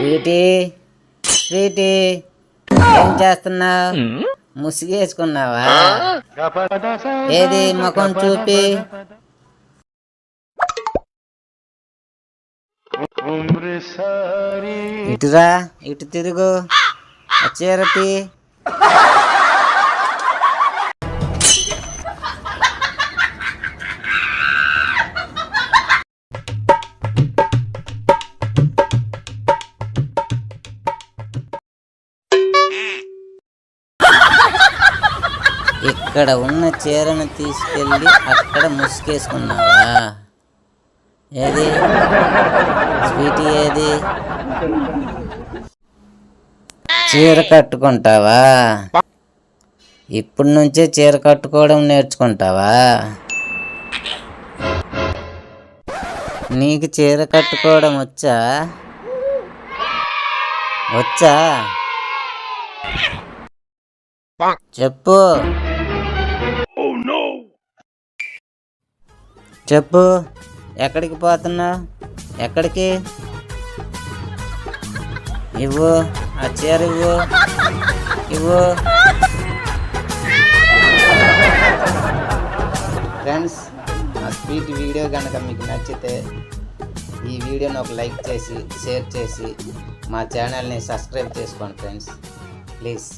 Sweetie sweetie. ఏం చేస్తున్నావు? ముసిగేసుకున్నావా? ఏది ముఖం చూపి? ఇటురా ఇటు తిరుగు. ఆ ఇక్కడ ఉన్న చీరను తీసుకెళ్ళి అక్కడ ముసుగేసుకున్నావా? ఏది? స్వీటీ ఏది? చీర కట్టుకుంటావా? ఇప్పటి నుంచే చీర కట్టుకోవడం నేర్చుకుంటావా? నీకు చీర కట్టుకోవడం వచ్చా? వచ్చా? చెప్పు. చెప్పు. ఎక్కడికి పోతున్నావు ఎక్కడికి? ఇవ్వు. ఆ చీర ఇవ్వు. ఇవ్వు. ఫ్రెండ్స్ మా స్వీట్ వీడియో కనుక మీకు నచ్చితే ఈ వీడియోని ఒక లైక్ చేసి షేర్ చేసి మా ఛానల్ని సబ్స్క్రైబ్ చేసుకోండి ఫ్రెండ్స్. ప్లీజ్.